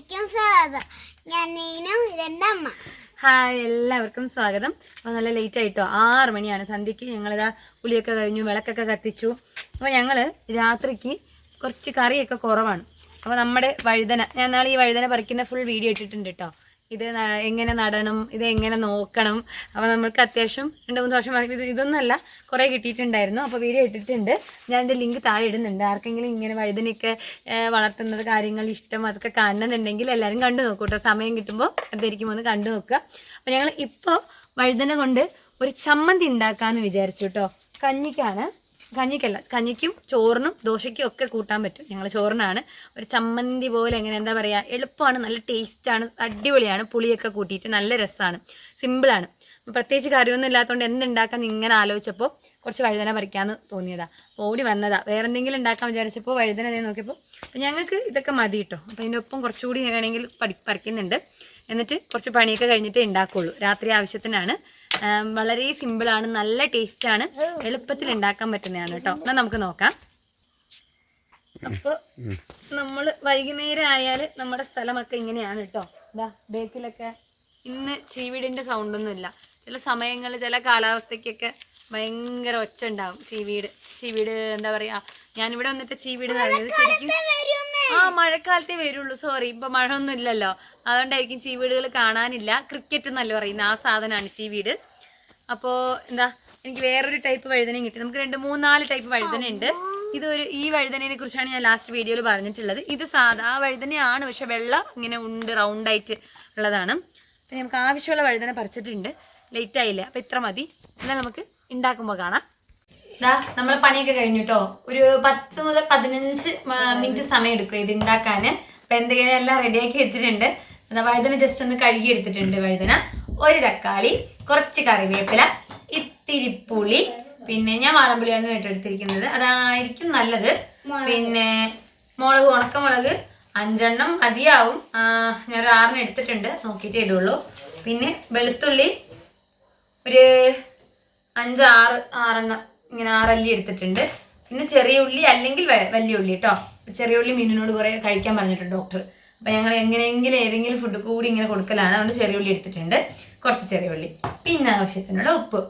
എല്ലാവർക്കും സ്വാഗതം. ഞാൻ നീനും അമ്മ ഹായ് എല്ലാവർക്കും സ്വാഗതം. അപ്പോൾ നല്ല ലേറ്റ് ആയിട്ടോ? ആറ് മണിയാണ്. സന്ധ്യയ്ക്ക് ഞങ്ങളിതാ പുളിയൊക്കെ കഴിഞ്ഞു വിളക്കൊക്കെ കത്തിച്ചു. അപ്പോൾ ഞങ്ങൾ രാത്രിക്ക് കുറച്ച് കറിയൊക്കെ കുറവാണ്. അപ്പോൾ നമ്മുടെ വഴുതന ഞാൻ നാളെ ഈ വഴുതന പറിക്കുന്ന ഫുൾ വീഡിയോ ഇട്ടിട്ടുണ്ട് കേട്ടോ ഇത് എങ്ങനെ നടണം ഇത് എങ്ങനെ നോക്കണം. അപ്പോൾ നമ്മൾക്ക് അത്യാവശ്യം രണ്ട് മൂന്ന് വർഷം ഇത് ഇതൊന്നുമല്ല കുറേ കിട്ടിയിട്ടുണ്ടായിരുന്നു. അപ്പോൾ വീഡിയോ ഇട്ടിട്ടുണ്ട്. ഞാൻ എന്റെ ലിങ്ക് താഴെ ഇടുന്നുണ്ട്. ആർക്കെങ്കിലും ഇങ്ങനെ വഴുതനൊക്കെ വളർത്തുന്നത് കാര്യങ്ങൾ ഇഷ്ടം അതൊക്കെ കാണണമെന്നുണ്ടെങ്കിൽ എല്ലാവരും കണ്ടു നോക്കൂ കേട്ടോ. സമയം കിട്ടുമ്പോൾ അതായിരിക്കും ഒന്ന് കണ്ടു നോക്കുക. അപ്പോൾ ഞങ്ങൾ ഇപ്പോൾ വഴുതന കൊണ്ട് ഒരു ചമ്മന്തി ഉണ്ടാക്കാമെന്ന് വിചാരിച്ചു കേട്ടോ. കഞ്ഞിക്കാണ്. കഞ്ഞിക്കല്ല കഞ്ഞിക്കും ചോറിനും ദോശയ്ക്കും ഒക്കെ കൂട്ടാൻ പറ്റും. ഞങ്ങൾ ചോറിനാണ്. ഒരു ചമ്മന്തി പോലെ എങ്ങനെ എന്താ പറയുക എളുപ്പമാണ് നല്ല ടേസ്റ്റാണ് അടിപൊളിയാണ്. പുളിയൊക്കെ കൂട്ടിയിട്ട് നല്ല രസമാണ് സിമ്പിളാണ് പ്രത്യേകിച്ച് കറിയൊന്നും ഇല്ലാത്തതുകൊണ്ട് എന്തുണ്ടാക്കാൻ ഇങ്ങനെ ആലോചിച്ചപ്പോൾ കുറച്ച് വഴുതന പറിക്കാമെന്ന് തോന്നിയതാ. ഓടി വന്നതാ. വേറെ എന്തെങ്കിലും ഉണ്ടാക്കാൻ വിചാരിച്ചപ്പോൾ വഴുതന ഞാൻ നോക്കിയപ്പോൾ അപ്പം ഞങ്ങൾക്ക് ഇതൊക്കെ മതി കേട്ടോ അപ്പോൾ ഇതിന്റെ ഒപ്പം കുറച്ചുകൂടി വേണമെങ്കിൽ പഠി പറിക്കുന്നുണ്ട്. എന്നിട്ട് കുറച്ച് പണിയൊക്കെ കഴിഞ്ഞിട്ട് ഉണ്ടാക്കുള്ളൂ. രാത്രി ആവശ്യത്തിനാണ്. വളരെ സിമ്പിളാണ് നല്ല ടേസ്റ്റാണ് എളുപ്പത്തിൽ ഉണ്ടാക്കാൻ പറ്റുന്നതാണ് കേട്ടോ. എന്നാൽ നമുക്ക് നോക്കാം. അപ്പോൾ നമ്മൾ വൈകുന്നേരം ആയാൽ നമ്മുടെ സ്ഥലമൊക്കെ ഇങ്ങനെയാണ് കേട്ടോ. ഇതാ ബേക്കിലൊക്കെ ഇന്ന് ചീവീടിന്റെ സൗണ്ടൊന്നും ഇല്ല. ചില സമയങ്ങളിൽ ചില കാലാവസ്ഥയ്ക്കൊക്കെ ഭയങ്കര ഒച്ച ഉണ്ടാവും ചീവീട്. ചീവീട് എന്താ പറയുക ഞാനിവിടെ വന്നിട്ട് ചീവീട് എന്ന് പറയുന്നത് ശരിക്കും ആ മഴക്കാലത്തേ വരുള്ളൂ. സോറി ഇപ്പൊ മഴ ഒന്നും ഇല്ലല്ലോ. അതുകൊണ്ടായിരിക്കും ചീവീടുകൾ കാണാനില്ല. ക്രിക്കറ്റ് എന്നല്ല പറയുന്നത് ആ സാധനമാണ് ചീവീട്. അപ്പോൾ എന്താ എനിക്ക് വേറൊരു ടൈപ്പ് വഴുതനയും കിട്ടി. നമുക്ക് രണ്ട് മൂന്നാൽ ടൈപ്പ് വഴുതന ഉണ്ട് ഇതൊരു ഈ വഴുതനയെ കുറിച്ചാണ് ഞാൻ ലാസ്റ്റ് വീഡിയോയിൽ പറഞ്ഞിട്ടുള്ളത്. ഇത് സാധാ വഴുതനയാണ് പക്ഷെ വെള്ള ഇങ്ങനെ ഉണ്ട് റൗണ്ടായിട്ട് ഉള്ളതാണ്. പിന്നെ നമുക്ക് ആവശ്യമുള്ള വഴുതന പറിച്ചിട്ടുണ്ട്. ലേറ്റ് ആയില്ല അപ്പം ഇത്ര മതി. എന്നാൽ നമുക്ക് ഉണ്ടാക്കുമ്പോൾ കാണാം. ദാ നമ്മൾ പണിയൊക്കെ കഴിഞ്ഞു ഒരു പത്ത് മുതൽ പതിനഞ്ച് മിനിറ്റ് സമയം എടുക്കും ഇത് ഉണ്ടാക്കാൻ അപ്പൊ എന്തെങ്കിലും എല്ലാം റെഡിയാക്കി വെച്ചിട്ടുണ്ട്. വഴുതന ജസ്റ്റ് ഒന്ന് കഴുകി എടുത്തിട്ടുണ്ട് വഴുതന. ഒരു തക്കാളി കുറച്ച് കറിവേപ്പില ഇത്തിരി പുളി പിന്നെ ഞാൻ വാളമ്പുളിയാണ് ഏറ്റെടുത്തിരിക്കുന്നത് അതായിരിക്കും നല്ലത്. പിന്നെ മുളക് ഉണക്കമുളക് അഞ്ചെണ്ണം മതിയാവും. ഞാൻ ഒരു ആറിന് എടുത്തിട്ടുണ്ട്. നോക്കിയിട്ടേ ഇടുള്ളൂ. പിന്നെ വെളുത്തുള്ളി ഒരു അഞ്ചാറ് ആറെണ്ണം ഇങ്ങനെ ആറല്ലി എടുത്തിട്ടുണ്ട്. പിന്നെ ചെറിയ ഉള്ളി അല്ലെങ്കിൽ വലിയ ഉള്ളി കേട്ടോ. ചെറിയ ഉള്ളി മീനിനോട് കുറേ കഴിക്കാൻ പറഞ്ഞിട്ടുണ്ട് ഡോക്ടർ. അപ്പം ഞങ്ങൾ എങ്ങനെയെങ്കിലും ഏതെങ്കിലും ഫുഡ് കൂടി ഇങ്ങനെ കൊടുക്കലാണ്. അതുകൊണ്ട് ചെറിയ ഉള്ളി എടുത്തിട്ടുണ്ട്. കുറച്ച് ചെറിയ ഉള്ളി പിന്നെ ആവശ്യത്തിനുള്ള ഉപ്പ്.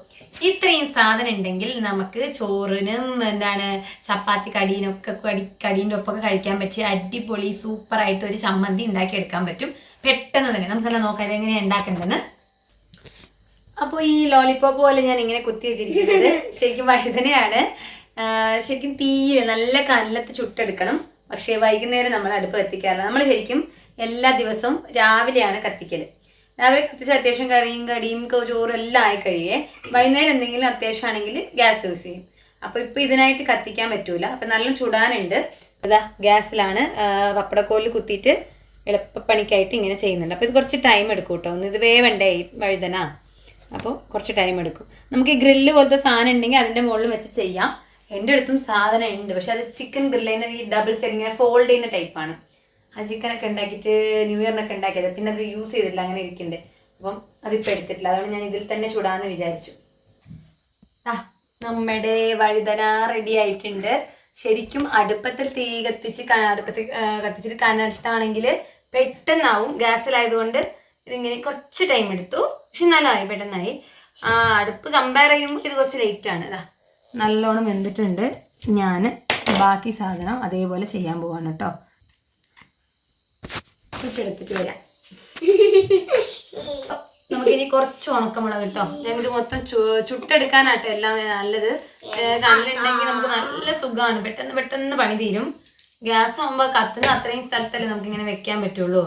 ഇത്രയും സാധനം ഉണ്ടെങ്കിൽ നമുക്ക് ചോറിനും എന്താണ് ചപ്പാത്തി കടീനൊക്കെ കടി കടീന്റെ ഒപ്പൊക്കെ കഴിക്കാൻ പറ്റിയ അടിപൊളി സൂപ്പറായിട്ട് ഒരു ചമ്മന്തി ഉണ്ടാക്കി എടുക്കാൻ പറ്റും. പെട്ടെന്ന് തന്നെ. നമുക്കെന്താ നോക്കാം ഇതെങ്ങനെയാണ് ഉണ്ടാക്കേണ്ടതെന്ന്. അപ്പോൾ ഈ ലോലിപോപ്പ് പോലെ ഞാൻ ഇങ്ങനെ കുത്തി വെച്ചിരിക്കുന്നത് ശരിക്കും വഴുതനയാണ്. ശരിക്കും തീയിൽ നല്ല കല്ലത്ത് ചുട്ടെടുക്കണം. പക്ഷേ വൈകുന്നേരം നമ്മൾ അടുപ്പ് കത്തിക്കാറില്ല. നമ്മൾ ശരിക്കും എല്ലാ ദിവസവും രാവിലെയാണ് കത്തിക്കൽ രാവിലെ കത്തിച്ച് അത്യാവശ്യം കറിയും കടിയും ചോറും എല്ലാം ആയി കഴിയേ. വൈകുന്നേരം എന്തെങ്കിലും അത്യാവശ്യം ആണെങ്കിൽ ഗ്യാസ് യൂസ് ചെയ്യും. അപ്പോൾ ഇപ്പോൾ ഇതിനായിട്ട് കത്തിക്കാൻ പറ്റൂല. അപ്പം നല്ല ചുടാനുണ്ട്. അതാ ഗ്യാസിലാണ്. പപ്പടക്കോൽ കുത്തിയിട്ട് എളുപ്പപ്പണിക്കായിട്ട് ഇങ്ങനെ ചെയ്യുന്നുണ്ട്. അപ്പോൾ ഇത് കുറച്ച് ടൈം എടുക്കും കേട്ടോ ഒന്ന് ഇത് വേവണ്ടേ വഴുതന? അപ്പോൾ കുറച്ച് ടൈം എടുക്കും. നമുക്ക് ഈ ഗ്രില്ല് പോലത്തെ സാധനം ഉണ്ടെങ്കിൽ അതിന്റെ മുകളിൽ വെച്ച് ചെയ്യാം. എന്റെ അടുത്തും സാധനം ഉണ്ട്. പക്ഷെ അത് ചിക്കൻ ഗ്രില്ല് ഈ ഡബിൾ സെറ്റ് ഇങ്ങനെ ഫോൾഡ് ചെയ്യുന്ന ടൈപ്പാണ് ആ ചിക്കനൊക്കെ ഉണ്ടാക്കിയിട്ട് ന്യൂ ഇയറിനൊക്കെ ഉണ്ടാക്കിയത്. പിന്നെ അത് യൂസ് ചെയ്തില്ല അങ്ങനെ ഇരിക്കുന്നുണ്ട് അപ്പം അതിപ്പോൾ എടുത്തിട്ടില്ല. അതുകൊണ്ട് ഞാൻ ഇതിൽ തന്നെ ചുടാന്ന് വിചാരിച്ചു. ആ നമ്മുടെ വഴുതന റെഡി ആയിട്ടുണ്ട്. ശരിക്കും അടുപ്പത്തിൽ തീ കത്തിച്ച് അടുപ്പത്തിൽ കത്തിച്ചിട്ട് കനത്താണെങ്കിൽ പെട്ടെന്നാവും. ഗ്യാസിലായതുകൊണ്ട് ഇതിങ്ങനെ കുറച്ച് ടൈം എടുത്തു. പക്ഷെ നല്ലതായി പെട്ടെന്നായി. ആ അടുപ്പ് കമ്പയർ ചെയ്യുമ്പോൾ ഇത് കുറച്ച് ലേറ്റ് ആണ്. അതാ നല്ലോണം വെന്തിട്ടുണ്ട്. ഞാൻ ബാക്കി സാധനം അതേപോലെ ചെയ്യാൻ പോവാണ് കേട്ടോ. എടുത്തിട്ട് വരാം. നമുക്കിനി കുറച്ച് ഉണക്കമുളക് കിട്ടോ ഞങ്ങൾക്ക് മൊത്തം ചുട്ടെടുക്കാനാട്ടോ എല്ലാം നല്ലത്. കല്ലുണ്ടെങ്കിൽ നമുക്ക് നല്ല സുഖമാണ്. പെട്ടെന്ന് പെട്ടെന്ന് പണി തീരും. ഗ്യാസ് ആകുമ്പോൾ കത്തുന്ന അത്രയും സ്ഥലത്തല്ലേ നമുക്ക് ഇങ്ങനെ വെക്കാൻ പറ്റുള്ളൂ.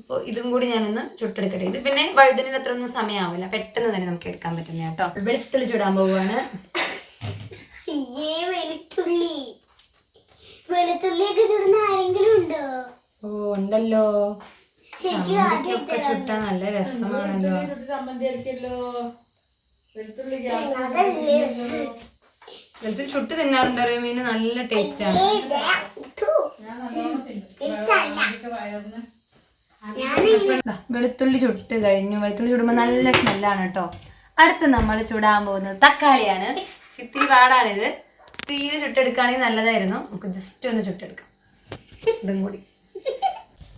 അപ്പോൾ ഇതും കൂടി ഞാനൊന്ന് ചുട്ടെടുക്കട്ടെ. ഇത് പിന്നെ വഴുതലിന് അത്ര ഒന്നും സമയമാവില്ല പെട്ടെന്ന് തന്നെ നമുക്ക് എടുക്കാൻ പറ്റുന്ന കേട്ടോ വെളുത്തുള്ളി ചൂടാൻ പോവുകയാണ് വെളുത്തുള്ളി. വെളുത്തുള്ളിയൊക്കെ ചുടുന്ന ആരെങ്കിലും ഉണ്ടോ? ഓ ഉണ്ടല്ലോ. ചമ്മന്തിക്കൊക്കെ ചുട്ടാ നല്ല രസമാണല്ലോ. വെളുത്തുള്ളി ചുട്ട് തിന്നാറുണ്ട് മീന്? നല്ല ടേസ്റ്റ് ആണ് വെളുത്തുള്ളി ചുട്ട് കഴിഞ്ഞു. വെളുത്തുള്ളി ചുടുമ്പോൾ നല്ല സ്മെല്ലാണ് കേട്ടോ അടുത്ത് നമ്മൾ ചുടാൻ പോകുന്നത് തക്കാളിയാണ്. ഇത്തിരി പാടാണിത്. തീരെ ചുട്ടെടുക്കുകയാണെങ്കിൽ നല്ലതായിരുന്നു. നമുക്ക് ജസ്റ്റ് ഒന്ന് ചുട്ടെടുക്കാം. ഇതും കൂടി.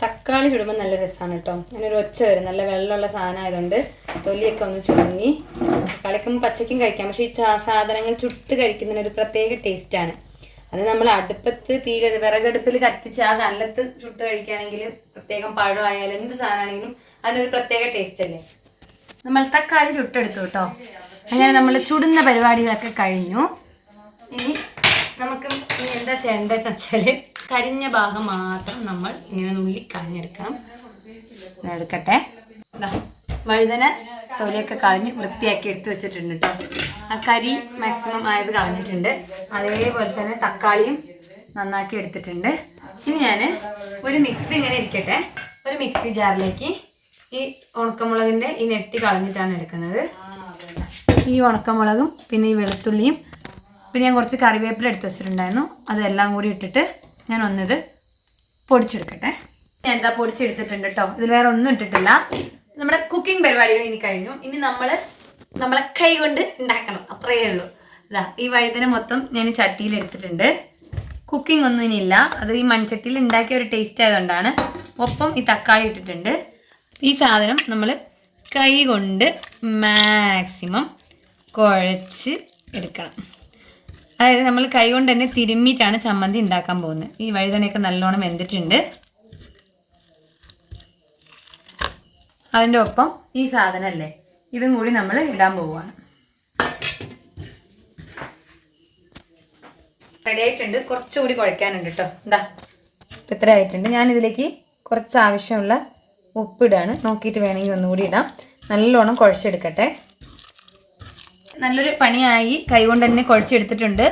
തക്കാളി ചുടുമ്പോൾ നല്ല രസമാണ് കേട്ടോ അങ്ങനെ ഒരു ഒച്ച വരും. നല്ല വെള്ളമുള്ള സാധനം ആയതുകൊണ്ട് തൊലിയൊക്കെ ഒന്ന് ചുരുങ്ങി തക്കാളിക്കും പച്ചയ്ക്കും കഴിക്കാം. പക്ഷേ ഈ സാധനങ്ങൾ ചുട്ട് കഴിക്കുന്നതിന് ഒരു പ്രത്യേക ടേസ്റ്റാണ്. അത് നമ്മൾ അടുപ്പത്ത് തീ വിറകടുപ്പിൽ കത്തിച്ച് ആ കല്ലത്ത് ചുട്ട് കഴിക്കുകയാണെങ്കിൽ പ്രത്യേകം പഴമായാലും എന്ത് സാധനമാണെങ്കിലും അതിനൊരു പ്രത്യേക ടേസ്റ്റ് അല്ലേ? നമ്മൾ തക്കാളി ചുട്ടെടുത്തു കേട്ടോ അങ്ങനെ നമ്മൾ ചുടുന്ന പരിപാടികളൊക്കെ കഴിഞ്ഞു. ഇനി നമുക്ക് ഇനി എന്താ ചെയ്യേണ്ടതെന്ന് വെച്ചാൽ കരിഞ്ഞ ഭാഗം മാത്രം നമ്മൾ ഇങ്ങനെ നുള്ളി കളഞ്ഞെടുക്കണം. എടുക്കട്ടെ. വഴുതന തൊലിയൊക്കെ കളഞ്ഞ് വൃത്തിയാക്കി എടുത്തു വെച്ചിട്ടുണ്ട് കേട്ടോ ആ കരി മാക്സിമം ആയത് കളഞ്ഞിട്ടുണ്ട്. അതേപോലെ തന്നെ തക്കാളിയും നന്നാക്കി എടുത്തിട്ടുണ്ട്. ഇനി ഞാൻ ഒരു മിക്സി ഇങ്ങനെ ഇരിക്കട്ടെ. ഒരു മിക്സി ജാറിലേക്ക് ഈ ഉണക്കമുളകിന്റെ ഈ നെട്ടി കളഞ്ഞിട്ടാണ് എടുക്കുന്നത്. ഈ ഉണക്കമുളകും പിന്നെ ഈ വെളുത്തുള്ളിയും പിന്നെ ഞാൻ കുറച്ച് കറിവേപ്പില എടുത്ത് വെച്ചിട്ടുണ്ടായിരുന്നു. അതെല്ലാം കൂടി ഇട്ടിട്ട് ഞാൻ ഒന്നിത് പൊടിച്ചെടുക്കട്ടെ. ഞാൻ എന്താ പൊടിച്ചെടുത്തിട്ടുണ്ട് കേട്ടോ ഇതിൽ വേറെ ഒന്നും ഇട്ടിട്ടില്ല. നമ്മുടെ കുക്കിംഗ് പരിപാടികൾ ഇനി കഴിഞ്ഞു. ഇനി നമ്മൾ നമ്മളെ കൈ കൊണ്ട് ഉണ്ടാക്കണം. അത്രയേ ഉള്ളൂ. ഇതാ ഈ വഴുതന മൊത്തം ഞാൻ ചട്ടിയിൽ എടുത്തിട്ടുണ്ട്. കുക്കിംഗ് ഒന്നും ഇനിയില്ല അത് ഈ മൺചട്ടിയിൽ ഉണ്ടാക്കിയ ഒരു ടേസ്റ്റ് ആയതുകൊണ്ടാണ് ഒപ്പം ഈ തക്കാളി ഇട്ടിട്ടുണ്ട്. ഈ സാധനം നമ്മൾ കൈ കൊണ്ട് മാക്സിമം കുഴച്ച് എടുക്കണം. അതായത് നമ്മൾ കൈ കൊണ്ട് തന്നെ തിരുമ്മിയിട്ടാണ് ചമ്മന്തി ഉണ്ടാക്കാൻ പോകുന്നത്. ഈ വഴുതനയൊക്കെ നല്ലോണം വെന്തിട്ടുണ്ട്. അതിന്റെ ഒപ്പം ഈ സാധനമല്ലേ ഇതും കൂടി നമ്മൾ ഇടാൻ പോവുകയാണ് റെഡി ആയിട്ടുണ്ട്. കുറച്ചുകൂടി കുഴക്കാനുണ്ട് കേട്ടോ എന്താ ഇത്ര ആയിട്ടുണ്ട്. ഞാൻ ഇതിലേക്ക് കുറച്ച് ആവശ്യമുള്ള ഉപ്പിടാണ്. നോക്കിയിട്ട് വേണമെങ്കിൽ ഒന്നുകൂടി ഇടാം. നല്ലോണം കുഴച്ചെടുക്കട്ടെ. നല്ലൊരു പണിയായി കൈകൊണ്ട് തന്നെ കുഴച്ചെടുത്തിട്ടുണ്ട്.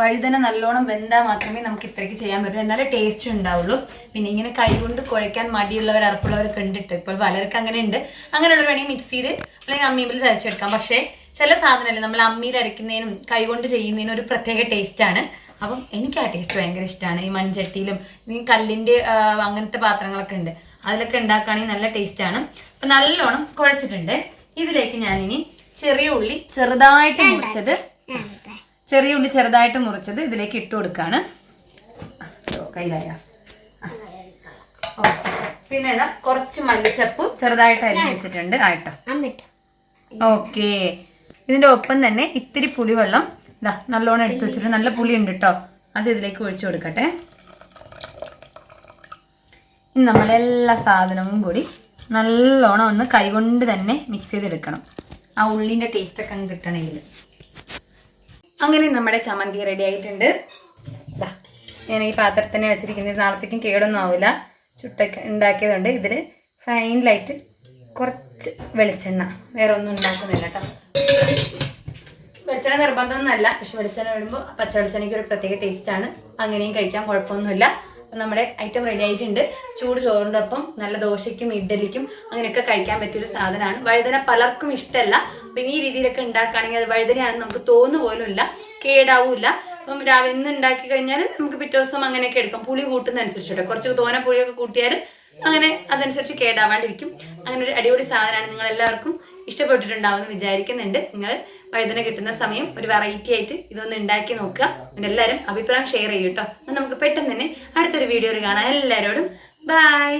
വഴുതന നല്ലോണം വെന്താൽ മാത്രമേ നമുക്ക് ഇത്രയ്ക്ക് ചെയ്യാൻ പറ്റൂ. എന്നാലേ ടേസ്റ്റ് ഉണ്ടാവുള്ളൂ. പിന്നെ ഇങ്ങനെ കൈകൊണ്ട് കുഴയ്ക്കാൻ മടിയുള്ളവർ അറപ്പുള്ളവരൊക്കെ ഉണ്ട് ട്ടോ. ഇപ്പോൾ പലർക്ക് അങ്ങനെ ഉണ്ട് അങ്ങനെയുള്ളവർ വേണമെങ്കിൽ മിക്സിയിൽ അല്ലെങ്കിൽ അമ്മിയിൽ ചതച്ചെടുക്കാം പക്ഷേ ചില സാധനമല്ലേ നമ്മൾ അമ്മിയിൽ അരയ്ക്കുന്നതിനും കൈകൊണ്ട് ചെയ്യുന്നതിനും ഒരു പ്രത്യേക ടേസ്റ്റാണ് അപ്പം എനിക്ക് ആ ടേസ്റ്റ് ഭയങ്കര ഇഷ്ടമാണ്. ഈ മൺചട്ടിയിലും ഈ കല്ലിന്റെ അങ്ങനത്തെ പാത്രങ്ങളൊക്കെ ഉണ്ട്. അതിലൊക്കെ ഉണ്ടാക്കുകയാണെങ്കിൽ നല്ല ടേസ്റ്റാണ് അപ്പം നല്ലോണം കുഴച്ചിട്ടുണ്ട്. ഇതിലേക്ക് ഞാനിനി ചെറിയ ഉള്ളി ചെറുതായിട്ട് മുറിച്ചത്. ചെറിയ ഉള്ളി ചെറുതായിട്ട് മുറിച്ചത്. ഇതിലേക്ക് ഇട്ട് കൊടുക്കാണ്. കയ്യിലായ? പിന്നെ ഇതാ കുറച്ച് മല്ലിച്ചപ്പ് ചെറുതായിട്ട് അരിഞ്ഞ് വെച്ചിട്ടുണ്ട്. ആയിട്ടോ ഓക്കേ ഓക്കെ. ഇതിന്റെ ഒപ്പം തന്നെ ഇത്തിരി പുളിവെള്ളം ഇതാ നല്ലോണം എടുത്തു വെച്ചിട്ട് നല്ല പുളി ഉണ്ട് കേട്ടോ അത് ഇതിലേക്ക് ഒഴിച്ചു കൊടുക്കട്ടെ. ഇനി നമ്മളെല്ലാ സാധനവും കൂടി നല്ലോണം ഒന്ന് കൈകൊണ്ട് തന്നെ മിക്സ് ചെയ്തെടുക്കണം. ആ ഉള്ളിന്റെ ടേസ്റ്റൊക്കെ അങ്ങ് കിട്ടണമെങ്കിൽ. അങ്ങനെ നമ്മുടെ ചമ്മന്തി റെഡി ആയിട്ടുണ്ട്. ഞാൻ ഈ പാത്രത്തിനെ വെച്ചിരിക്കുന്നത് നാളത്തേക്കും കേടൊന്നും ആവില്ല. ചുട്ടൊക്കെ ഉണ്ടാക്കിയതുകൊണ്ട് ഇതിൽ ഫൈനലായിട്ട് കുറച്ച് വെളിച്ചെണ്ണ. വേറെ ഒന്നും ഉണ്ടാക്കുന്നില്ല കേട്ടോ. വെളിച്ചെണ്ണ നിർബന്ധമൊന്നുമല്ല. പക്ഷെ വെളിച്ചെണ്ണ ഇടുമ്പോൾ പച്ച വെളിച്ചെണ്ണയ്ക്ക് ഒരു പ്രത്യേക ടേസ്റ്റാണ് അങ്ങനെയും കഴിക്കാൻ കുഴപ്പമൊന്നുമില്ല. നമ്മുടെ ഐറ്റം റെഡി ആയിട്ടുണ്ട്. ചൂട് ചോറിന്റെ ഒപ്പം നല്ല ദോശയ്ക്കും ഇഡ്ഡലിക്കും അങ്ങനെയൊക്കെ കഴിക്കാൻ പറ്റിയൊരു സാധനമാണ്. വഴുതന പലർക്കും ഇഷ്ടമല്ല അപ്പം ഈ രീതിയിലൊക്കെ ഉണ്ടാക്കുകയാണെങ്കിൽ അത് വഴുതനയാണെന്ന് നമുക്ക് തോന്നു പോലും ഇല്ല കേടാവൂല അപ്പം രാവിലെ ഇന്ന് ഉണ്ടാക്കി കഴിഞ്ഞാൽ നമുക്ക് പിറ്റേ ദിവസം അങ്ങനെയൊക്കെ എടുക്കാം. പുളി കൂട്ടുന്നതനുസരിച്ചിട്ട്. കുറച്ച് തോന പുളിയൊക്കെ കൂട്ടിയാൽ അങ്ങനെ അതനുസരിച്ച് കേടാവാണ്ടിരിക്കും. അങ്ങനെ ഒരു അടിപൊളി സാധനമാണ് നിങ്ങൾ എല്ലാവർക്കും ഇഷ്ടപ്പെട്ടിട്ടുണ്ടാവുമെന്ന് വിചാരിക്കുന്നുണ്ട്. നിങ്ങൾ വഴുതന കിട്ടുന്ന സമയം ഒരു വെറൈറ്റി ആയിട്ട് ഇതൊന്ന് ഉണ്ടാക്കി നോക്കുക. എന്നിട്ട് എല്ലാവരും അഭിപ്രായം ഷെയർ ചെയ്യും കേട്ടോ നമുക്ക് പെട്ടെന്ന് തന്നെ അടുത്തൊരു വീഡിയോയിൽ കാണാം. എല്ലാവരോടും ബൈ